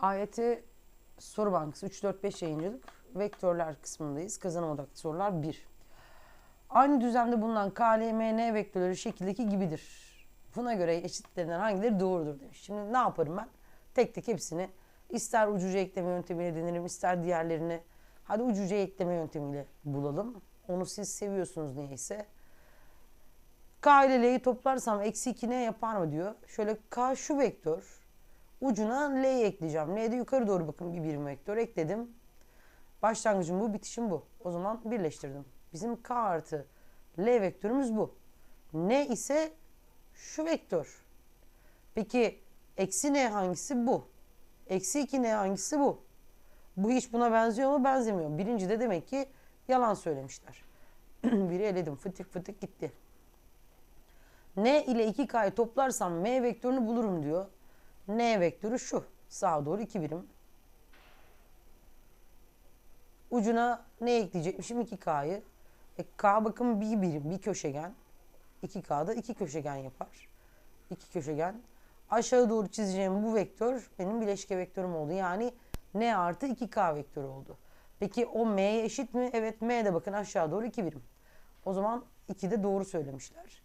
AYT soru bankası 3-4-5 yayıncılık vektörler kısmındayız. Kazanım odaklı sorular 1. Aynı düzlemde bulunan KLMN vektörleri şekildeki gibidir. Buna göre eşitlerinden hangileri doğrudur demiş. Şimdi ne yaparım ben? Tek tek hepsini ister ucuca ekleme yöntemiyle denerim ister diğerlerini hadi ucuca ekleme yöntemiyle bulalım. Onu siz seviyorsunuz niyeyse. K ile L'yi toplarsam eksi 2 ne yapar mı diyor. Şöyle K şu vektör. Ucuna L'yi ekleyeceğim. L'de yukarı doğru bakın bir birim vektör ekledim. Başlangıcım bu, bitişim bu. O zaman birleştirdim. Bizim K artı L vektörümüz bu. N ise şu vektör. Peki eksi N hangisi bu? Eksi 2 N hangisi bu? Bu hiç buna benziyor mu? Benzemiyor. Birinci de demek ki yalan söylemişler. Biri eledim. Fıtık fıtık gitti. N ile 2K'yı toplarsam M vektörünü bulurum diyor. N vektörü şu. Sağa doğru 2 birim. Ucuna ne ekleyecekmişim? 2K'yı. E, K bakın bir birim, bir köşegen. 2K'da iki köşegen yapar. İki köşegen. Aşağı doğru çizeceğim bu vektör benim bileşke vektörüm oldu. Yani N artı 2K vektörü oldu. Peki o M'ye eşit mi? Evet M de bakın aşağı doğru 2 birim. O zaman 2 de doğru söylemişler.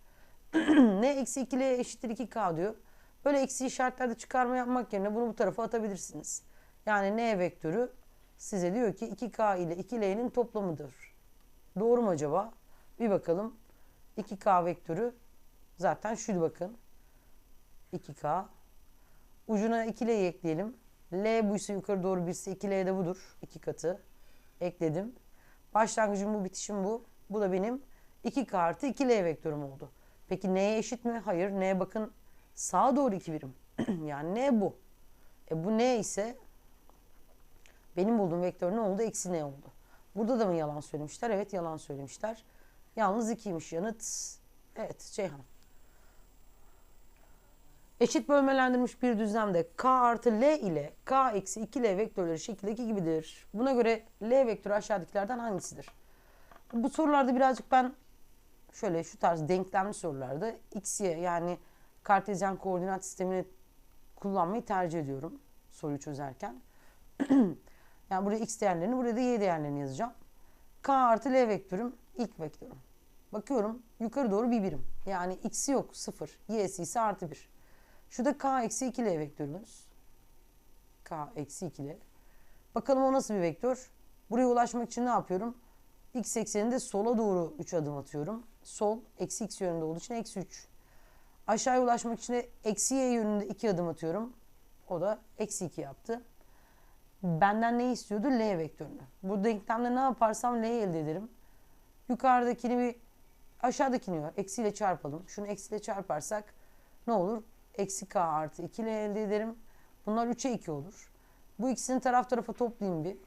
N eksi 2 L eşittir 2K diyor. Böyle eksi işaretlerde çıkarma yapmak yerine bunu bu tarafa atabilirsiniz. Yani N vektörü size diyor ki 2K ile 2L'nin toplamıdır. Doğru mu acaba? Bir bakalım. 2K vektörü zaten şuydu bakın. 2K. Ucuna 2L'yi ekleyelim. L buysa yukarı doğru 1 ise 2L de budur. 2 katı. Ekledim. Başlangıcım bu, bitişim bu. Bu da benim 2K artı 2L vektörüm oldu. Peki N'ye eşit mi? Hayır. N bakın sağa doğru 2 birim. yani N bu. E bu N ise benim bulduğum vektör ne oldu? Eksi N oldu. Burada da mı yalan söylemişler? Evet yalan söylemişler. Yalnız 2'ymiş yanıt. Evet Ceyhan. Eşit bölmelendirilmiş bir düzlemde k artı l ile k eksi 2l vektörleri şekildeki gibidir. Buna göre l vektörü aşağıdakilerden hangisidir? Bu sorularda birazcık ben şöyle şu tarz denklemli sorularda x, y yani kartezyen koordinat sistemini kullanmayı tercih ediyorum soruyu çözerken. yani burada x değerlerini, burada da y değerlerini yazacağım. k artı l vektörüm ilk vektörüm. Bakıyorum yukarı doğru bir birim. Yani x'i yok 0. Y'si ise artı 1. Şurada k eksi 2L vektörümüz. k eksi 2L. Bakalım o nasıl bir vektör? Buraya ulaşmak için ne yapıyorum? x ekseninde sola doğru 3 adım atıyorum. Sol eksi x yönünde olduğu için eksi 3. Aşağıya ulaşmak için eksi y yönünde 2 adım atıyorum. O da eksi 2 yaptı. Benden ne istiyordu? L vektörünü. Bu denklemde ne yaparsam L'yi elde ederim. Yukarıdakini bir aşağıdakini. Eksiyle çarpalım. Şunu eksiyle çarparsak ne olur? Eksi k artı 2 ile elde ederim. Bunlar 3'e 2 olur. Bu ikisini taraf tarafa toplayayım bir.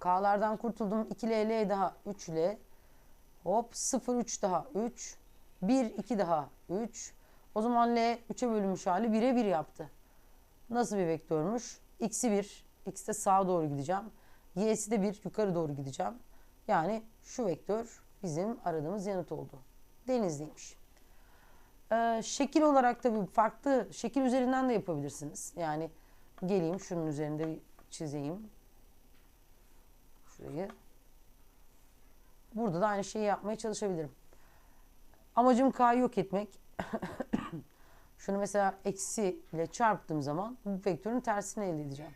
K'lardan kurtuldum. 2 L, L daha 3 L. Hop 0, 3 daha 3. 1, 2 daha 3. O zaman L 3'e bölünmüş hali 1'e 1 yaptı. Nasıl bir vektörmüş? X'i 1. X'te sağa doğru gideceğim. Y'si de 1. Yukarı doğru gideceğim. Yani şu vektör bizim aradığımız yanıt oldu. Denizliymiş. Ee, şekil olarak tabii farklı şekil üzerinden de yapabilirsiniz. Yani geleyim şunun üzerinde çizeyim. Şurayı. Burada da aynı şeyi yapmaya çalışabilirim. Amacım K'yı yok etmek. Şunu mesela eksi ile çarptığım zaman bu vektörün tersini elde edeceğim.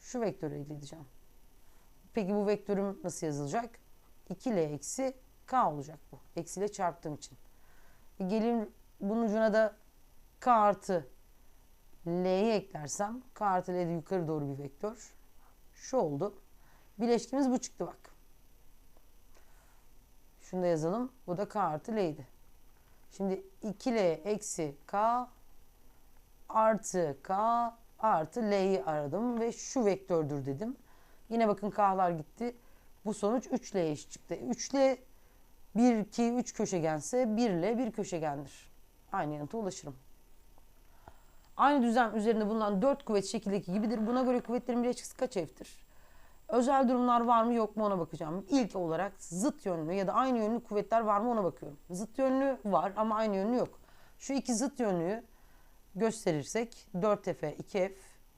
Şu vektörü elde edeceğim. Peki bu vektörüm nasıl yazılacak? 2L eksi K olacak bu. Eksiyle çarptığım için. E gelin bunun ucuna da K artı L'yi eklersem K artı L'de yukarı doğru bir vektör. Şu oldu. Bileşkimiz bu çıktı bak. Şunu da yazalım. Bu da K artı L'ydi. Şimdi 2L eksi K artı K artı L'yi aradım ve şu vektördür dedim. Yine bakın K'lar gitti. Bu sonuç 3L eşit çıktı. 3L 1, 2, 3 köşegense 1 ile 1 köşegendir. Aynı yanıta ulaşırım. Aynı düzlem üzerinde bulunan 4 kuvvet şekildeki gibidir. Buna göre kuvvetlerin bileşkisi kaç F'tir? Özel durumlar var mı yok mu ona bakacağım. İlk olarak zıt yönlü ya da aynı yönlü kuvvetler var mı ona bakıyorum. Zıt yönlü var ama aynı yönlü yok. Şu iki zıt yönlüyü gösterirsek 4F, 2F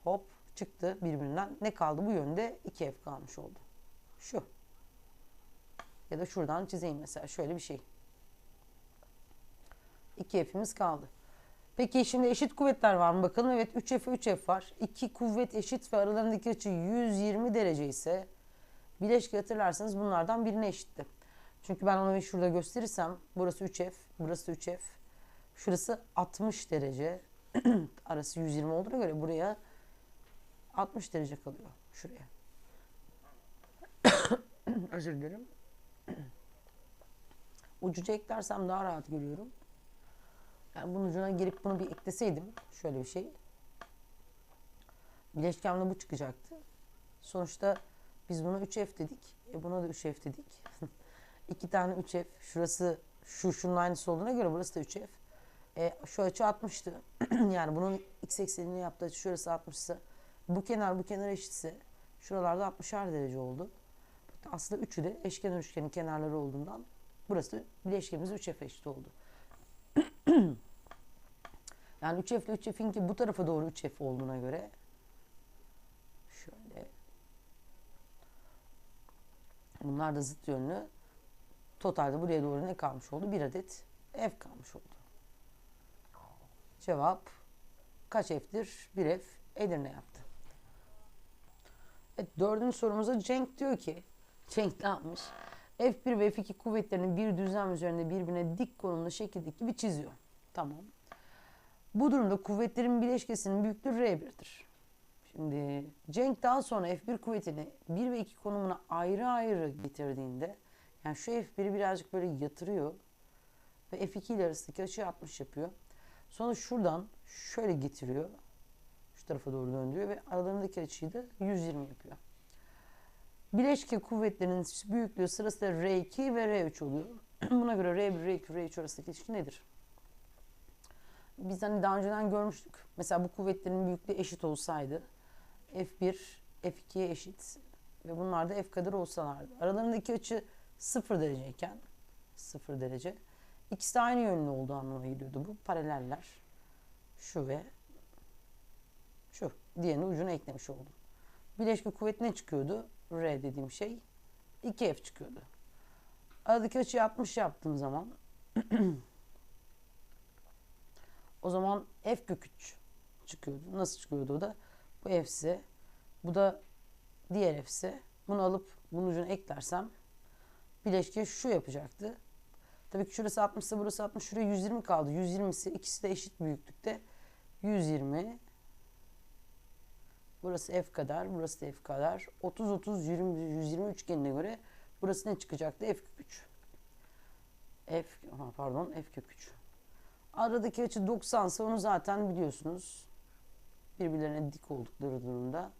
hop çıktı birbirinden. Ne kaldı bu yönde 2F kalmış oldu. Şu. Ya da şuradan çizeyim mesela şöyle bir şey. 2F'imiz kaldı. Peki şimdi eşit kuvvetler var mı bakalım? Evet 3F 3F var. İki kuvvet eşit ve aralarındaki açı 120 derece ise bileşke hatırlarsanız bunlardan birine eşitti. Çünkü ben onu şurada gösterirsem burası 3F, burası 3F. Şurası 60 derece. Arası 120 olduğuna göre buraya 60 derece kalıyor şuraya. Özür dilerim. Ucuca eklersem daha rahat görüyorum. Yani bunun ucuna girip bunu bir ekleseydim şöyle bir şey. Bileşkemle bu çıkacaktı. Sonuçta biz buna 3F dedik. E buna da 3F dedik. İki tane 3F. Şurası şu şunun aynısı olduğuna göre burası da 3F. E, şu açı 60'tı. yani bunun x eksenini yaptığı açı şurası 60 ise bu kenar bu kenar eşitse şuralarda 60'ar derece oldu. Aslında üçü de eşkenar üçgenin kenarları olduğundan burası bileşkemiz 3F eşit oldu. yani 3F ile 3F'in ki bu tarafa doğru 3F olduğuna göre şöyle bunlar da zıt yönlü totalde buraya doğru ne kalmış oldu? Bir adet F kalmış oldu. Cevap kaç F'tir? 1 F Edirne yaptı. Evet, dördüncü sorumuza Cenk diyor ki Cenk ne yapmış? F1 ve F2 kuvvetlerini bir düzlem üzerinde birbirine dik konumlu şekildeki gibi çiziyor. Tamam. Bu durumda kuvvetlerin bileşkesinin büyüklüğü R1'dir. Şimdi Cenk daha sonra F1 kuvvetini 1 ve 2 konumuna ayrı ayrı getirdiğinde yani şu F1'i birazcık böyle yatırıyor ve F2 ile arasındaki açıyı 60 yapıyor. Sonra şuradan şöyle getiriyor. Şu tarafa doğru döndürüyor ve aralarındaki açıyı da 120 yapıyor. Bileşke kuvvetlerinin büyüklüğü sırasıyla R2 ve R3 oluyor. Buna göre R1, R2, R3 arasındaki ilişki nedir? Biz hani daha önceden görmüştük. Mesela bu kuvvetlerin büyüklüğü eşit olsaydı F1, F2'ye eşit ve bunlar da F kadar olsalardı. Aralarındaki açı 0 dereceyken 0 derece ikisi de aynı yönlü olduğu anlamına geliyordu bu. Paraleller. Şu ve şu. Diğerini ucuna eklemiş oldum. Bileşke kuvvet ne çıkıyordu? R dediğim şey 2F çıkıyordu. Aradaki açıyı 60 yaptığım zaman o zaman F kök 3 çıkıyordu. Nasıl çıkıyordu o da? Bu F ise bu da diğer F ise bunu alıp bunun ucuna eklersem bileşke şu yapacaktı. Tabii ki şurası 60 ise burası 60. Şuraya 120 kaldı. 120 ise ikisi de eşit büyüklükte. 120 Burası F kadar, burası da F kadar. 30 30 20 120 üçgenine göre burası ne çıkacaktı? F kök 3. F pardon F kök 3. Aradaki açı 90 ise onu zaten biliyorsunuz. Birbirlerine dik oldukları durumda.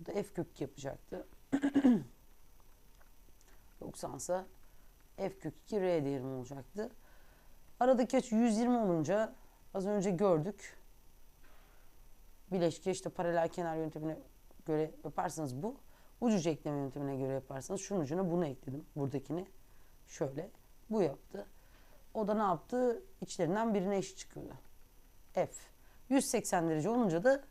Bu da F kök 2 yapacaktı. 90 ise F kök 2 R değerim olacaktı. Aradaki açı 120 olunca az önce gördük. Bileşke işte paralel kenar yöntemine göre yaparsanız bu. Ucuca ekleme yöntemine göre yaparsanız şunun ucuna bunu ekledim. Buradakini şöyle. Bu yaptı. O da ne yaptı? İçlerinden birine eşit çıkıyordu. F. 180 derece olunca da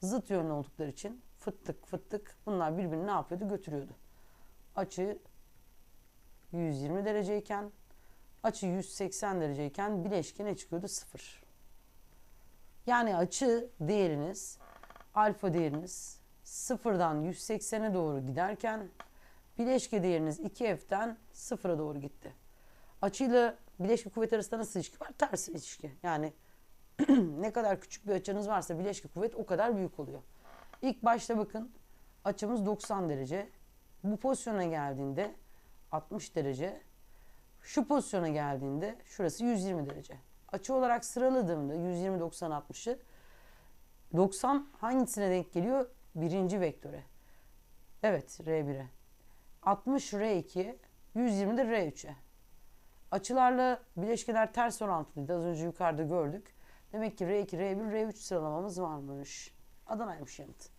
zıt yönlü oldukları için fıttık fıttık bunlar birbirini ne yapıyordu? Götürüyordu. Açı 120 dereceyken açı 180 dereceyken bileşke ne çıkıyordu? 0. Yani açı değeriniz alfa değeriniz sıfırdan 180'e doğru giderken bileşke değeriniz 2F'den sıfıra doğru gitti. Açıyla bileşke kuvvet arasında nasıl ilişki var? Ters ilişki. Yani ne kadar küçük bir açınız varsa bileşke kuvvet o kadar büyük oluyor. İlk başta bakın açımız 90 derece. Bu pozisyona geldiğinde 60 derece. Şu pozisyona geldiğinde şurası 120 derece. Açı olarak sıraladığımda 120, 90, 60'ı 90 hangisine denk geliyor? Birinci vektöre. Evet R1'e. 60 R2'ye, 120 de R3'e. Açılarla bileşkeler ters orantılıydı. Az önce yukarıda gördük. Demek ki R2, R1, R3 sıralamamız varmış. Adana'ymış yanıt.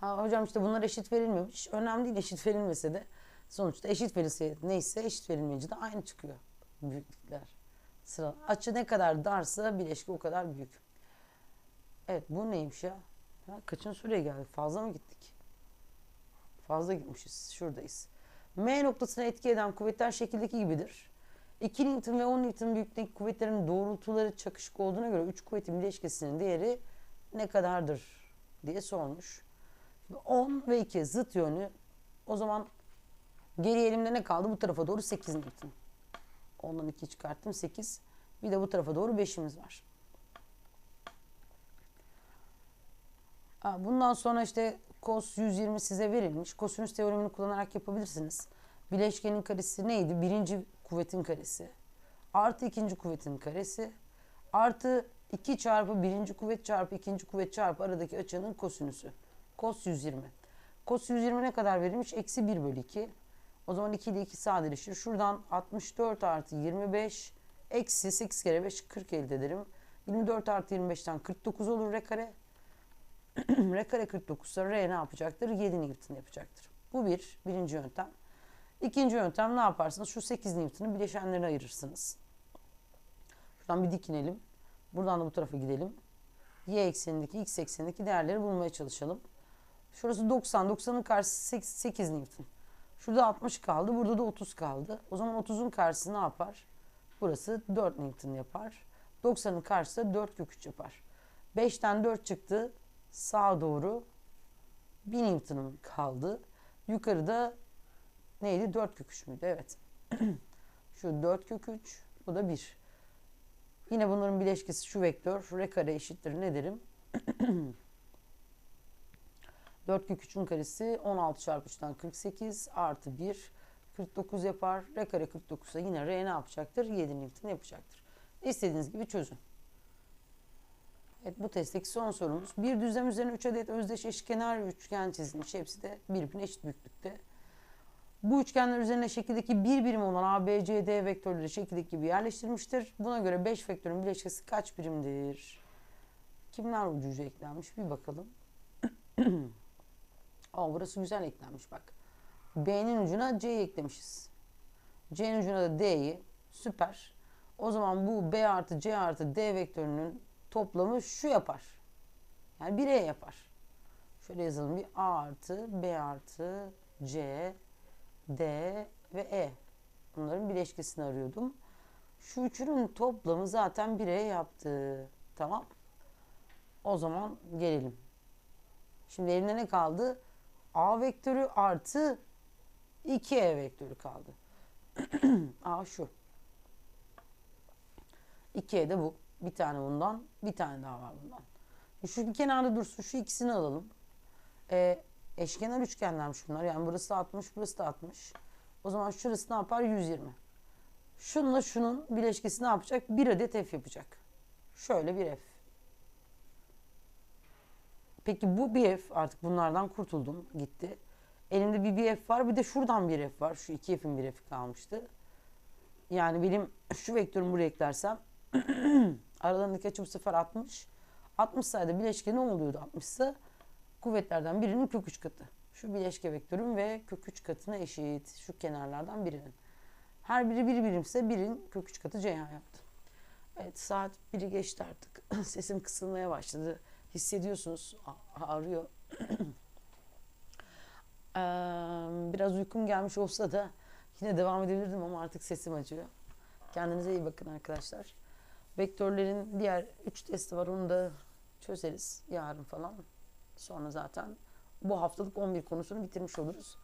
Ha, hocam işte bunlar eşit verilmemiş. Önemli değil eşit verilmese de. Sonuçta eşit verilse neyse eşit verilmeyince de aynı çıkıyor. Büyüklükler. Sıra. Açı ne kadar darsa bileşke o kadar büyük. Evet bu neymiş ya? ya kaçıncı soruya geldik? Fazla mı gittik? Fazla gitmişiz. Şuradayız. M noktasına etki eden kuvvetler şekildeki gibidir. 2 Newton ve 10 Newton büyüklükteki kuvvetlerin doğrultuları çakışık olduğuna göre 3 kuvvetin bileşkesinin değeri ne kadardır diye sormuş. Şimdi 10 ve 2 zıt yönlü. O zaman geri elimde ne kaldı? Bu tarafa doğru 8 Newton. Ondan 2 çıkarttım 8. Bir de bu tarafa doğru 5'imiz var. Bundan sonra işte cos 120 size verilmiş. Kosinüs teoremini kullanarak yapabilirsiniz. Bileşkenin karesi neydi? Birinci kuvvetin karesi. Artı ikinci kuvvetin karesi. Artı 2 çarpı birinci kuvvet çarpı ikinci kuvvet çarpı aradaki açının kosinüsü. Cos 120. Cos 120 ne kadar verilmiş? Eksi 1 bölü 2. O zaman 2 ile 2 sadeleşir. Şuradan 64 artı 25 eksi 8 kere 5 40 elde ederim. 24 artı 25'ten 49 olur r kare. R kare 49 ise r ne yapacaktır? 7 Newton yapacaktır. Bu bir. Birinci yöntem. İkinci yöntem ne yaparsınız? Şu 8 Newton'u bileşenlerine ayırırsınız. Şuradan bir dikinelim. Buradan da bu tarafa gidelim. Y eksenindeki, x eksenindeki değerleri bulmaya çalışalım. Şurası 90. 90'ın karşısı 8, 8 Newton. Şurada 60 kaldı. Burada da 30 kaldı. O zaman 30'un karşısı ne yapar? Burası 4 Newton yapar. 90'ın karşısı da 4 kök 3 yapar. 5'ten 4 çıktı. Sağa doğru 1 Newton'um kaldı. Yukarıda neydi? 4 kök 3 müydü? Evet. Şu 4 kök 3. Bu da 1. Yine bunların bileşkesi şu vektör. R kare eşittir ne derim? 4 kök 3'ün karesi 16 çarpı 3'ten 48 artı 1 49 yapar. R kare 49 ise yine R ne yapacaktır? 7 Newton yapacaktır. İstediğiniz gibi çözün. Evet bu testteki son sorumuz. Bir düzlem üzerine 3 adet özdeş eşkenar üçgen çizilmiş. Hepsi de birbirine eşit büyüklükte. Bu üçgenler üzerine şekildeki bir birim olan A, B, C, D vektörleri şekildeki gibi yerleştirilmiştir. Buna göre 5 vektörün bileşkesi kaç birimdir? Kimler ucu eklenmiş bir bakalım. Aa, burası güzel eklenmiş bak. B'nin ucuna C'yi eklemişiz. C'nin ucuna da D'yi. Süper. O zaman bu B artı C artı D vektörünün toplamı şu yapar. Yani 1E yapar. Şöyle yazalım bir A artı B artı C D ve E. Bunların bileşkesini arıyordum. Şu üçünün toplamı zaten 1'e yaptı. Tamam. O zaman gelelim. Şimdi elimde ne kaldı? A vektörü artı 2E vektörü kaldı. A şu. 2E de bu. Bir tane bundan, bir tane daha var bundan. E Şu bir kenarda dursun. Şu ikisini alalım. E, eşkenar üçgenlermiş bunlar. Yani burası da 60, burası da 60. O zaman şurası ne yapar? 120. Şununla şunun bileşkesi ne yapacak? Bir adet f yapacak. Şöyle bir f. Peki bu bir f artık bunlardan kurtuldum. Gitti. Elimde bir bir f var. Bir de şuradan bir f var. Şu iki f'in bir f kalmıştı. Yani benim şu vektörümü buraya eklersem aralarındaki açı bu sefer 60. 60 sayede bileşke ne oluyordu 60 ise kuvvetlerden birinin kök 3 katı. Şu bileşke vektörüm ve kök 3 katına eşit. Şu kenarlardan birinin. Her biri bir birimse birin kök 3 katı Ceyhan yaptı. Evet saat 1'i geçti artık. Sesim kısılmaya başladı. Hissediyorsunuz ağrıyor. Eee, Biraz uykum gelmiş olsa da yine devam edebilirdim ama artık sesim acıyor. Kendinize iyi bakın arkadaşlar. Vektörlerin diğer 3 testi var. Onu da çözeriz yarın falan. Sonra zaten bu haftalık 11 konusunu bitirmiş oluruz.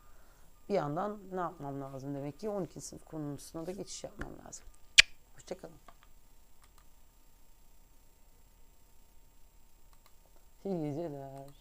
Bir yandan ne yapmam lazım demek ki 12. sınıf konusuna da geçiş yapmam lazım. Hoşçakalın. İyi geceler.